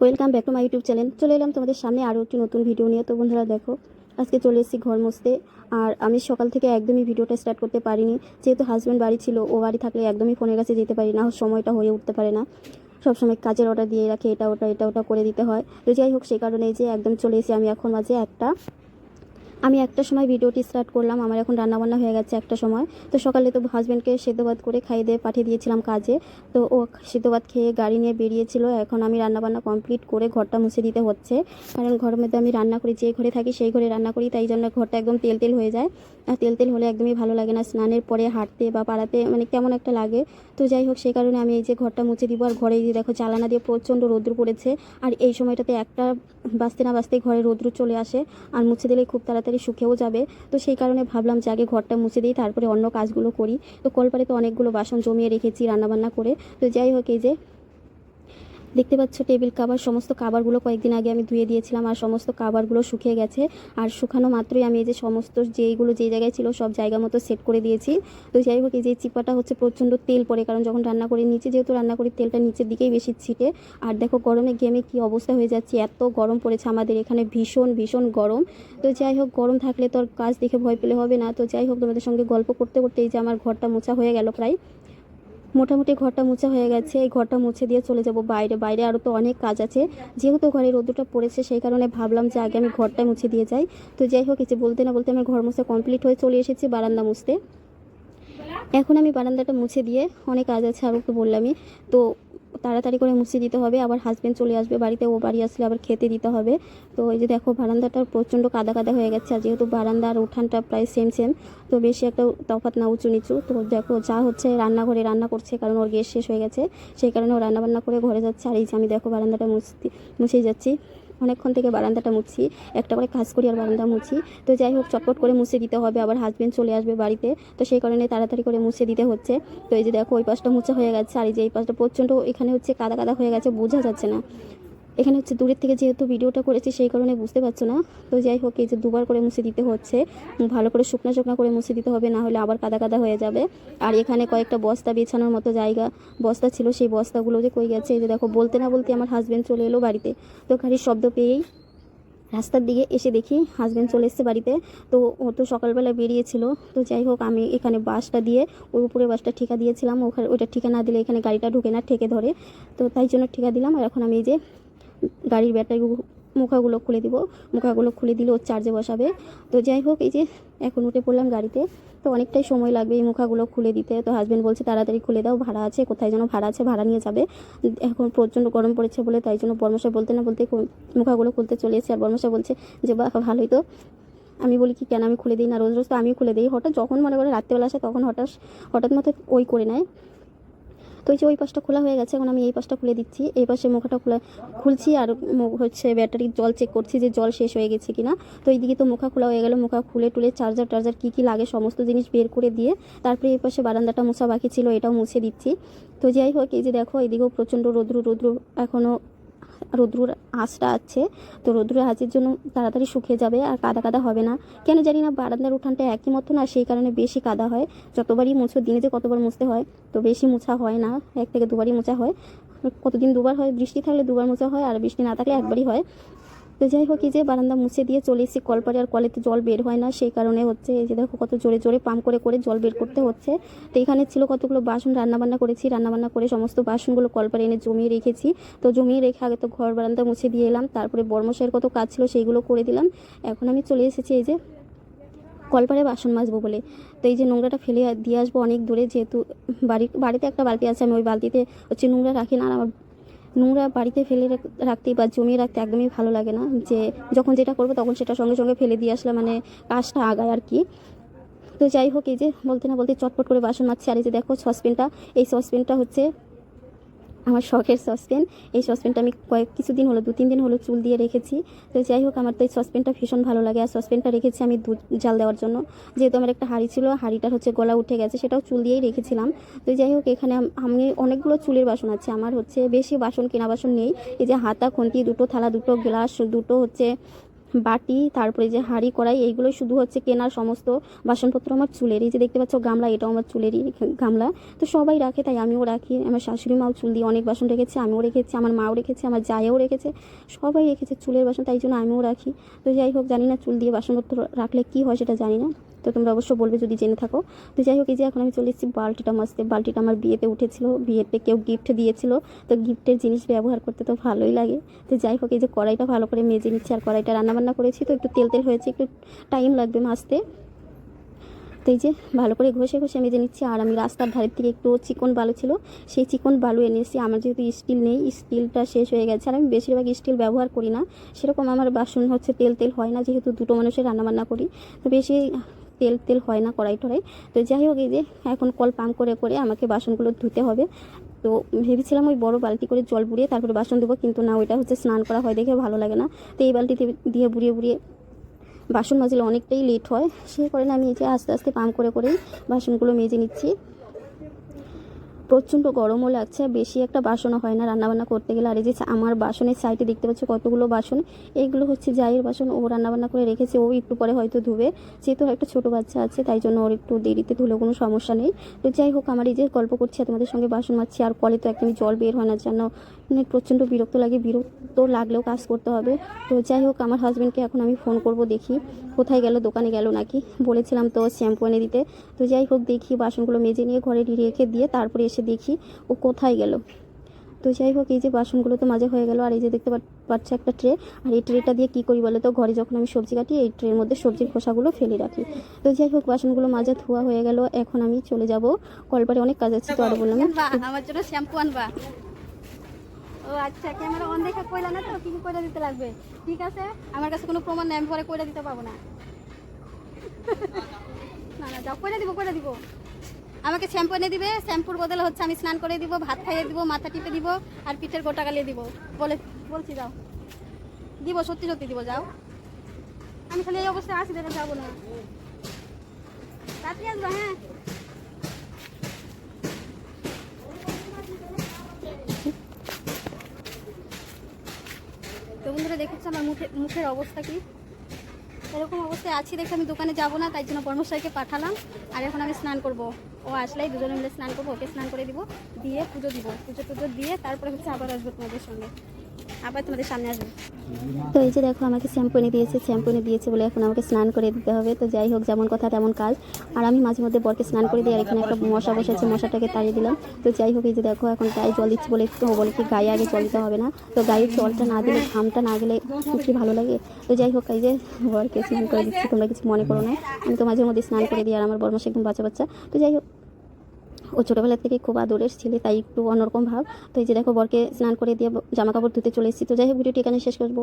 Welcome back to my YouTube channel চলে এলাম তোমাদের সামনে আরও একটি নতুন ভিডিও নিয়ে। তো বন্ধুরা দেখো, আজকে চলে এসেছি ঘর মুছতে। আর আমি সকাল থেকে একদমই ভিডিওটা স্টার্ট করতে পারিনি। যেহেতু হাজব্যান্ড বাড়ি ছিল, ও বাড়ি থাকলে একদমই ফোনের কাছে যেতে পারি না, সময়টা হয়ে উঠতে পারে না। সবসময় কাজের অর্ডার দিয়ে রাখে, এটা ওটা এটা ওটা করে দিতে হয়। তো যাই হোক সেই কারণে যে একদম চলে এসে আমি এখন মাঝে একটা আমি একটা সময় ভিডিওটি স্টার্ট করলাম, আমার এখন রান্নাবান্না হয়ে গেছে একটা সময়। তো সকালে তো হাজব্যান্ডকে সেদ্ধ ভাত করে খাইয়ে দিয়ে পাঠিয়ে দিয়েছিলাম কাজে। তো ও সেদ্ধ ভাত খেয়ে গাড়ি নিয়ে বেরিয়েছিল, এখন আমি রান্নাবান্না কমপ্লিট করে ঘরটা মুছে দিতে হচ্ছে। কারণ ঘরের মধ্যে আমি রান্না করি, যে ঘরে থাকি সেই ঘরে রান্না করি, তাই জন্য ঘরটা একদম তেল তেল হয়ে যায়। আর তেল তেল হলে একদমই ভালো লাগে না, স্নানের পরে হাঁটতে বা পাড়াতে মানে কেমন একটা লাগে। তো যাই হোক, সেই কারণে আমি এই যে ঘরটা মুছে দিব, আর ঘরে যে দেখো জ্বালানা দিয়ে প্রচণ্ড রৌদ্র পড়েছে। আর এই সময়টাতে একটা বাঁচতে না বাঁচতেই ঘরে রৌদ্র চলে আসে। আর মুছে দিলে খুব তাড়াতাড়ি শুকেও যাবে। তো সেই কারণে ভাবলাম যে আগে ঘরটা মুছে দিই, তারপরে অন্য কাজগুলো করি। তো কলপারে তো অনেকগুলো বাসন জমিয়ে রেখেছি রান্নাবান্না করে। তো যাই হোক, এই যে দেখতে পাচ্ছ টেবিল কাভার সমস্ত কাভারগুলো কয়েকদিন আগে আমি ধুয়ে দিয়েছিলাম আর সমস্ত কাভারগুলো শুকিয়ে গেছে। আর শুকানো মাত্রই আমি এই যে সমস্ত যেইগুলো যে জায়গায় ছিল সব জায়গা মতো সেট করে দিয়েছি। তো যাই হোক, এই যে চিপাটা হচ্ছে প্রচণ্ড তেল পড়ে, কারণ যখন রান্না করি নিচে যেহেতু রান্না করি তেলটা নিচের দিকেই বেশি ছিটে। আর দেখো, গরমে গেমে কি অবস্থা হয়ে যাচ্ছে, এত গরম পড়েছে আমাদের এখানে, ভীষণ ভীষণ গরম। তো যাই হোক, গরম থাকলে তো আর কাজ দেখে ভয় পেলে হবে না। তো যাই হোক, তোমাদের সঙ্গে গল্প করতে করতে এই যে আমার ঘরটা মোছা হয়ে গেল প্রায়। মোটামুটি ঘরটা মুছা হয়ে গেছে, এই ঘরটা মুছে দিয়ে চলে যাব বাইরে। বাইরে আরও তো অনেক কাজ আছে। যেহেতু ঘরে রোদ্রটা পড়েছে, সেই কারণে ভাবলাম যে আগে আমি ঘরটা মুছে দিয়ে যাই। তো যাই হোক যে বলতে না বলতে আমার ঘর মুছে কমপ্লিট হয়ে চলে এসেছি বারান্দা মুছতে। এখন আমি বারান্দাটা মুছে দিয়ে অনেক কাজ আছে আরও তো বললামই। তো তাড়াতাড়ি করে মুছে দিতে হবে, আবার হাজব্যান্ড চলে আসবে বাড়িতে, ও বাড়ি আসলে আবার খেতে দিতে হবে। তো এই যে দেখো বারান্দাটা প্রচণ্ড কাদা কাদা হয়ে গেছে, আর যেহেতু বারান্দা আর উঠানটা প্রায় সেম সেম তো বেশি একটা তফাৎ না, উঁচু নিচু। তো দেখো, যা হচ্ছে রান্নাঘরে রান্না করছে, কারণ ওর গ্যাস শেষ হয়ে গেছে, সেই কারণে ও রান্নাবান্না করে ঘরে যাচ্ছে। আর এই যে আমি দেখো, বারান্দাটা মুছতে, মুছেই যাচ্ছি। অনেকক্ষণ থেকে বারান্দাটা মুছি একটা করে কাজ করি আর বারান্দা মুছি। তো যাই হোক, চটপট করে মুছে দিতে হবে, আবার হাজব্যান্ড চলে আসবে বাড়িতে। তো সেই কারণে তাড়াতাড়ি করে মুছে দিতে হচ্ছে। তো এই যে দেখো, ওই পাশটা মুছে হয়ে গেছে, আর এই যে এই পাশটা প্রচণ্ড এখানে হচ্ছে কাদা কাদা হয়ে গেছে, বোঝা যাচ্ছে না। এখানে হচ্ছে দূরের থেকে যেহেতু ভিডিওটা করেছি, সেই কারণে বুঝতে পারছ না। তো যাই হোক, এই যে দুবার করে মুছে দিতে হচ্ছে। ভালো করে শুকনো শুকনো করে মুছে দিতে হবে, না হলে আবার কাদা কাদা হয়ে যাবে। আর এখানে কয়েকটা বস্তা বিছানোর মতো জায়গা, বস্তা ছিল, সেই বস্তাগুলো যে কই গেছে, এই যে দেখো, বলতে না বলতে আমার হাজব্যান্ড চলে এলো বাড়িতে। তো গাড়ির শব্দ পেয়েই রাস্তার দিকে এসে দেখি হাজব্যান্ড চলে এসছে বাড়িতে। তো ও তো সকালবেলা বেরিয়েছিল। তো যাই হোক, আমি এখানে বাসটা দিয়ে, ওর উপরে বাসটা ঠিকা দিয়েছিলাম। ওখানে, ওইটা ঠিকা না দিলে এখানে গাড়িটা ঢুকে না, ঠেকে ধরে। তো তাই জন্য ঠিকা দিলাম। আর এখন আমি এই যে গাড়ির ব্যাটারি মুখাগুলো খুলে দিব। মুখাগুলো খুলে দিলে ওর চার্জে বসাবে। তো যাই হোক, এই যে এখন উঠে পড়লাম গাড়িতে। তো অনেকটাই সময় লাগবে এই মুখাগুলো খুলে দিতে। তো হাজব্যান্ড বলছে, তাড়াতাড়ি খুলে দাও, ভাড়া আছে, কোথায় যেন ভাড়া আছে, ভাড়া নিয়ে যাবে। এখন প্রচণ্ড গরম পড়েছে বলে তাই জন্য বর্মশা বলতে না বলতে মুখাগুলো খুলতে চলে এসেছে। আর বর্মশা বলছে যে বা ভালোই তো। আমি বলি, কি কেন আমি খুলে দিই না? রোজ রোজ তো আমি খুলে দিই। হঠাৎ যখন মনে করে রাত্রেবেলা আসে, তখন হঠাৎ হঠাৎ মতো ওই করে নেয়। তো এই যে ওই পাশটা খোলা হয়ে গেছে, এখন আমি এই পাশটা খুলে দিচ্ছি। এই পাশে মুখাটা খোলা, খুলছি আর হচ্ছে ব্যাটারির জল চেক করছি যে জল শেষ হয়ে গেছে কিনা। তো এইদিকে তো মুখা খোলা হয়ে গেল, মুখা খুলে টুলে চার্জার টার্জার কী কী লাগে সমস্ত জিনিস বের করে দিয়ে তারপরে এই পাশে বারান্দাটা মোছা বাকি ছিল, এটাও মুছে দিচ্ছি। তো যাই হোক, এই যে দেখো, এইদিকেও প্রচণ্ড রৌদ্র রৌদ্র এখনও রৌদ্রুর আঁচটা আছে, তো রৌদ্রের আঁচের জন্য তাড়াতাড়ি শুকিয়ে যাবে আর কাদা কাদা হবে না। কেন জানি না বারান্দার উঠানটা একই মতো না সেই কারণে বেশি কাদা হয়। যতবারই মুছো, দিনে যে কতবার মুছতে হয়, তো বেশি মোছা হয় না। এক থেকে দুবারই মোছা হয়। কতদিন দুবার হয়? বৃষ্টি থাকলে দুবার মোছা হয় আর বৃষ্টি না থাকলে একবারই হয়। তো যাই হোক, এই যে বারান্দা মুছে দিয়ে চলে এসেছি কলপারে আর কলেতে জল বের হয় না, সেই কারণে হচ্ছে এই যে দেখো কত জোরে জোরে পাম্প করে করে জল বের করতে হচ্ছে। তো এখানে ছিল কতগুলো বাসন, রান্নাবান্না করেছি, রান্নাবান্না করে সমস্ত বাসনগুলো কলপারে এনে জমিয়ে রেখেছি। তো জমিয়ে রেখে আগে তো ঘর বারান্দা মুছে দিয়ে এলাম, তারপরে বর্মশাইয়ের কত কাজ ছিল সেইগুলো করে দিলাম। এখন আমি চলে এসেছি এই যে কলপারে বাসন মাজবো বলে। তো এই যে নোংরাটা ফেলে দিয়ে আসব অনেক দূরে, যেহেতু বাড়ি বাড়িতে একটা বালতি আছে, আমি ওই বালতিতে হচ্ছে নোংরা রাখি না, আর আমার নোংরা বাড়িতে ফেলে রাখ- রাখতে বা জমিয়ে রাখতে একদমই ভালো লাগে না। যে যখন যেটা করব তখন সেটা সঙ্গে সঙ্গে ফেলে দিয়ে আসলে মানে কাজটা আগায় আর কি। তো যাই হোক, এই যে বলতে না বলতে চটপট করে বাসন মাজছি। আর এই যে দেখো, সসপেনটা, এই সসপেনটা হচ্ছে আমার শখের সসপেন এই সসপেনটা আমি কয়েক কিছুদিন হলো দু তিন দিন হলো চুল দিয়ে রেখেছি। তো যাই হোক, আমার তো এই সসপেনটা ভীষণ ভালো লাগে। আর সসপেনটা রেখেছি আমি দুধ জাল দেওয়ার জন্য। যেহেতু আমার একটা হাঁড়ি ছিল, হাঁড়িটার হচ্ছে গলা উঠে গেছে, সেটাও চুল দিয়েই রেখেছিলাম। তো যাই হোক, এখানে আমি অনেকগুলো চুলের বাসন আছে। আমার হচ্ছে বেশি বাসন, কেনা বাসন নেই। এই যে হাতা, খুন্তি, দুটো থালা, দুটো গ্লাস, দুটো হচ্ছে বাটি, তারপরে যে হাঁড়ি, কড়াই এইগুলো শুধু হচ্ছে কেনার সমস্ত বাসনপত্র আমার চুলেরই। যে দেখতে পাচ্ছ, গামলা, এটাও আমার চুলেরই গামলা। তো সবাই রাখে, তাই আমিও রাখি। আমার শাশুড়ি মাও চুল দিয়ে অনেক বাসন রেখেছে, আমিও রেখেছি, আমার মাও রেখেছে, আমার জায়েও রেখেছে, সবাই রেখেছে চুলের বাসন, তাই জন্য আমিও রাখি। তো যাই হোক, জানি না চুল দিয়ে বাসনপত্র রাখলে কি হয় সেটা জানি না। তো তোমরা অবশ্য বলবে যদি জেনে থাকো। তো যাই হোক, এই যে এখন আমি চলে এসেছি বালতিটা মাজতে বালতিটা আমার বিয়েতে উঠেছিল, বিয়েতে কেউ গিফট দিয়েছিল। তো গিফটের জিনিস ব্যবহার করতে তো ভালোই লাগে। তো যাই হোক, এই যে কড়াইটা ভালো করে মেজে নিচ্ছি আর কড়াইটা রান্নাবান্না করেছি। তো একটু তেল তেল হয়েছে, একটু টাইম লাগবে মাজতে। তো এই যে ভালো করে ঘষে ঘষে মেজে নিচ্ছি। আর আমি রাস্তার ধারের থেকে একটু চিকন বালু ছিল, সেই চিকন বালু এনে এসেছি। আমার যেহেতু স্টিল নেই স্টিলটা শেষ হয়ে গেছে। আর আমি বেশিরভাগ স্টিল ব্যবহার করি না। সেরকম আমার বাসন হচ্ছে তেল তেল হয় না, যেহেতু দুটো মানুষের রান্নাবান্না করি। তো বেশি তেল তেল হয় না, কড়াই টড়াই। তো যাই হোক, এই যে এখন কল পাম্প করে করে আমাকে বাসনগুলো ধুতে হবে। তো ভেবেছিলাম ওই বড় বালতি করে জল বুড়িয়ে তারপরে বাসন দেবো কিন্তু না, ওইটা হচ্ছে স্নান করা হয় দেখে ভালো লাগে না। তো এই বালতিতে দিয়ে বুড়িয়ে বুড়িয়ে বাসন মাজলে অনেকটাই লেট হয়। সে কারণে আমি এই যে আস্তে আস্তে পাম্প করে, করেই বাসনগুলো মেজে নিচ্ছি। প্রচণ্ড গরমও লাগছে আর বেশি একটা বাসনও হয় না রান্নাবান্না করতে গেলে। আর এই যে আমার বাসনের সাইডে দেখতে পাচ্ছি কতগুলো বাসন, এইগুলো হচ্ছে জায়ের বাসন, ও রান্নাবান্না করে রেখেছে, ও একটু পরে হয়তো ধুবে। যেহেতু একটা ছোটো বাচ্চা আছে, তাই জন্য ওর একটু দেরিতে ধুলে কোনো সমস্যা নেই। তো যাই হোক, আমার এই যে গল্প করছি তোমাদের সঙ্গে বাসন মাজছি, আর কলে তো একদমই জল বের হয় না, যেন মানে প্রচণ্ড বিরক্ত লাগে, বিরক্ত লাগলেও কাজ করতে হবে। তো যাই হোক, আমার হাজব্যান্ডকে এখন আমি ফোন করব, দেখি কোথায় গেল, দোকানে গেল নাকি? বলেছিলাম তো শ্যাম্পু এনে দিতে। তো যাই হোক, দেখি বাসনগুলো মেজে নিয়ে ঘরে রেখে দিয়ে তারপরে এসে দেখি ও কোথায় গেল। তো যাই হোক, এই যে বাসনগুলো তো মাঝে হয়ে গেল, আর এই যে দেখতে পাচ্ছ একটা ট্রে। আর এই ট্রেটা দিয়ে কী করি বলো তো ঘরে যখন আমি সবজি কাটি, এই ট্রের মধ্যে সবজির খোসাগুলো ফেলে রাখি। তো যাই হোক, বাসনগুলো মাজা ধোয়া হয়ে গেল। এখন আমি চলে যাব। কলপারে অনেক কাজ আছে, তো আরও বললাম আমার ও আচ্ছা ক্যামেরা অন কইলা না তো কইরা দিতে লাগবে? ঠিক আছে? আমার কাছে কোনো প্রমাণ নাই, আমি পরে কইরা দিতে পারব না। না না, যাও দিব দিব। আমাকে শ্যাম্পু এনে দিবে, শ্যাম্পুর বদলে হচ্ছে আমি স্নান করে দিব, ভাত খাইয়ে দিব, মাথা টিপে দিব, আর পিঠের গোটা গালিয়ে দিব। বলে, বলছি যাও। দিব, সত্যি সত্যি দিব, যাও। আমি খালি এই অবস্থায় আসি দেখে যাব না। রাত্রি আসবা হ্যাঁ। তো বন্ধুরা, দেখেছ আমার মুখে মুখের অবস্থা কি? এরকম অবস্থায় আছি, দেখে আমি দোকানে যাব না, তাই জন্য কর্মচারীকে পাঠালাম। আর এখন আমি স্নান করব। ও আসলেই দুজনে মিলে স্নান করব, ওকে স্নান করে দিব, দিয়ে পুজো দিব। পুজো টুজো দিয়ে তারপরে হচ্ছে আবার আসব তোমাদের সঙ্গে। আবার তোমাদের সামনে আসব। তো এই যে দেখো, আমাকে শ্যাম্পু এনে দিয়েছে শ্যাম্পু এনে দিয়েছে বলে এখন আমাকে স্নান করে দিতে হবে। তো যাই হোক, যেমন কথা তেমন কাজ। আর আমি মাঝে মধ্যে বরকে স্নান করে দিই আর এখানে একটা মশা বসেছে, মশাটাকে তাড়িয়ে দিলাম। তো যাই হোক, এই যে দেখো, এখন গায়ে জল দিচ্ছি বলে একটু বলে কি গায়ে আগে জল দিতে হবে না। তো গায়ে জলটা না দিলে, ঘামটা না গেলে কি ভালো লাগে। তো যাই হোক, এই যে বরকে স্নান করে দিচ্ছি, তোমরা কিছু মনে করো না। আমি তো মাঝে মধ্যে স্নান করে দিই আর আমার বরমাসে একদম বাচ্চা বাচ্চা তো যাই হোক ও ছোটোবেলা থেকে খুব আদরের ছেলে, তাই একটু অন্যরকম ভাব। তো এই যে দেখো বরকে স্নান করে দিয়ে জামা কাপড় ধুতে চলে এসেছি। তো যাই হোক, ভিডিওটি এখানে শেষ করব।